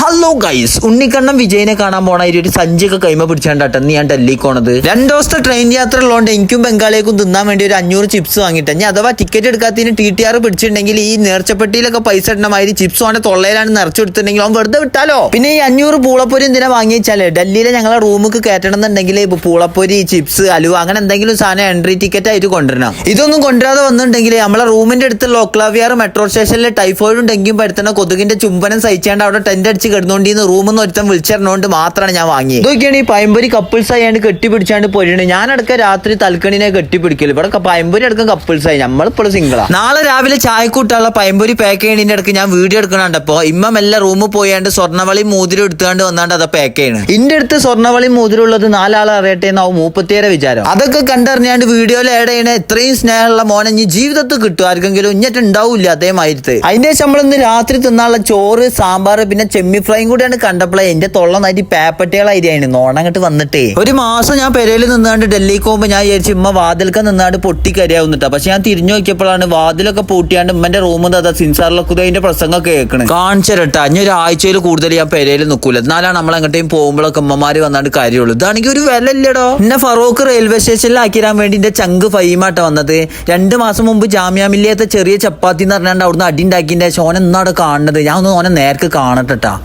Hello guys ഉണ്ണിക്കണ്ണം വിജയനെ കാണാൻ പോണ ഒരു സഞ്ചിയൊക്കെ കൈമ പിടിച്ചാണ്ടാട്ടെ. നീ ഞാൻ ഡൽഹിക്ക് പോണത്. രണ്ടു ദിവസത്തെ ട്രെയിൻ യാത്ര ഉള്ളതുകൊണ്ട് എനിക്കും ബംഗാളിയേക്കും തിന്നാൻ വേണ്ടി ഒരു അഞ്ഞൂറ് ചിപ്സ് വാങ്ങിട്ടെ ഞാൻ അഥവാ ടിക്കറ്റ് എടുക്കാത്തതിന് ടി ടി ആർ പിടിച്ചിട്ടുണ്ടെങ്കിൽ ഈ നേർച്ചപ്പെട്ടിയിലൊക്കെ പൈസ ഇടുന്ന മാതിരി ചിപ്സ് വേണ്ട തൊള്ളയിലാണ് നിറച്ചു കൊടുത്തിട്ടുണ്ടെങ്കിൽ അവൻ വെറുതെ വിട്ടാലോ? പിന്നെ ഈ അഞ്ഞൂറ് പൂളപ്പൊരി എന്തിനാ വാങ്ങി വെച്ചാലേ ഡൽഹിയിലെ ഞങ്ങളെ റൂമുക്ക് കയറ്റണം എന്നുണ്ടെങ്കിൽ ഇപ്പൊ പൂളപ്പൊരി ചിപ്സ് അലുവ അങ്ങനെ എന്തെങ്കിലും സാധനം എൻട്രി ടിക്കറ്റ് ആയിട്ട് കൊണ്ടുവരണം. ഇതൊന്നും കൊണ്ടുവരാതെ വന്നിട്ടുണ്ടെങ്കിൽ നമ്മളെ റൂമിന്റെ അടുത്തുള്ള ഒക്ലാവിയാർ മെട്രോ സ്റ്റേഷനിലെ ടൈഫോയിഡും ഡെങ്കിയും പരത്തുന്ന കൊതുകിന്റെ ചുംബനം സഹിച്ചാണ്ട് അവിടെ ടെന്റ് അടിച്ച് കിടന്നുകൊണ്ടിന്ന് റൂമിൽ നിന്ന് ഒരുത്തം വിളിച്ചറിഞ്ഞുകൊണ്ട് മാത്രമാണ് ഞാൻ വാങ്ങിയത് ഇതൊക്കെയാണ് ഈ പയമ്പൊരി കപ്പിൾസ് ആയാണ്ട് കെട്ടിപ്പിടിച്ചാണ്ട് പൊരിയണ് ഞാനടക്കം രാത്രി തൽക്കണിനെ കെട്ടിപ്പിടിക്കൽ. ഇവിടെ പയമ്പൊരി അടക്കം കപ്പിൾസ് ആയി. നമ്മളിപ്പോഴും സിംഗിളാ നാളെ രാവിലെ ചായക്കൂട്ടുള്ള പയമ്പൊരി പാക്ക് ചെയ്യണതിന്റെ ഇടയ്ക്ക് ഞാൻ വീഡിയോ എടുക്കണണ്ടപ്പോ ഇമ്മ എല്ലാം റൂമിൽ പോയാണ്ട് സ്വർണവളി മോതിരം എടുത്തുകൊണ്ട് വന്നാണ്ട് അത് പാക്ക് ചെയ്യണം. ഇന്റെ അടുത്ത് സ്വർണവളി മോതിരം ഉള്ളത് നാലാളെ അറിയട്ടെ എന്നാവും മൂപ്പത്തിയേറെ വിചാരം. അതൊക്കെ കണ്ടറിഞ്ഞാണ്ട് വീഡിയോയിൽ ആഡ് ചെയ്യണ ഇത്രയും സ്നേഹമുള്ള മോനെ ഇനി ജീവിതത്തിൽ കിട്ടും. ആർക്കെങ്കിലും ഇഞ്ഞിട്ട് ഉണ്ടാവില്ല അതേമാതിരത്തെ. അതിന്റെ ശേഷം നമ്മൾ ഇന്ന് രാത്രി തിന്നാനുള്ള ചോറ് സാമ്പാർ പിന്നെ ചെമ്മി ഫ്രൈയും കൂടിയാണ് കണ്ടപ്പോഴേ എന്റെ തൊള്ള നരി പേപ്പട്ടികളായിരുന്നു നോണം അങ്ങോട്ട് വന്നിട്ടേ. ഒരു മാസം ഞാൻ പെരയിൽ നിന്നാണ്ട് ഡൽഹിക്ക് പോകുമ്പോൾ ഞാൻ വിചാരിച്ചു ഉമ്മ വാതിലൊക്കെ നിന്നാണ്ട് പൊട്ടിക്കരിയാവുന്നിട്ടാ പക്ഷെ ഞാൻ തിരിഞ്ഞു നോക്കിയപ്പോഴാണ് വാതിലൊക്കെ പൂട്ടിയാണ്ട് ഉമ്മന്റെ റൂമിൽ അതാ സിൻസാറിലൊക്കെ അതിന്റെ പ്രസംഗമൊക്കെ കേൾക്കണേ. കാണിച്ചിരട്ടാ. ഇനി ഒരാഴ്ചയിൽ കൂടുതൽ ഞാൻ പെരയിൽ നിൽക്കൂല എന്നാലാണ് നമ്മൾ എങ്ങോട്ടേയും പോകുമ്പോഴൊക്കെ ഉമ്മമാര് വന്നാണ്ട് കാര്യമുള്ളൂ ഇതാണെങ്കിൽ ഒരു വില ഇല്ലടോ. എന്നെ ഫറോക്ക് റെയിൽവേ സ്റ്റേഷനിൽ ആക്കിരാൻ വേണ്ടി എന്റെ ചങ്ക് ഫൈമാട്ട വന്നത്. രണ്ട് മാസം മുമ്പ് ജാമ്യാമില്ലാത്ത മില്ലിയത്തെ ചെറിയ ചപ്പാത്തി എന്ന് പറഞ്ഞാണ്ട് അവിടുന്ന് അടി ഉണ്ടാക്കിന്റെ ശോന എന്നാണ് കാണുന്നത്? ഞാൻ ഒന്ന് ഓനെ നേർക്ക് കാണട്ടെട്ടാ.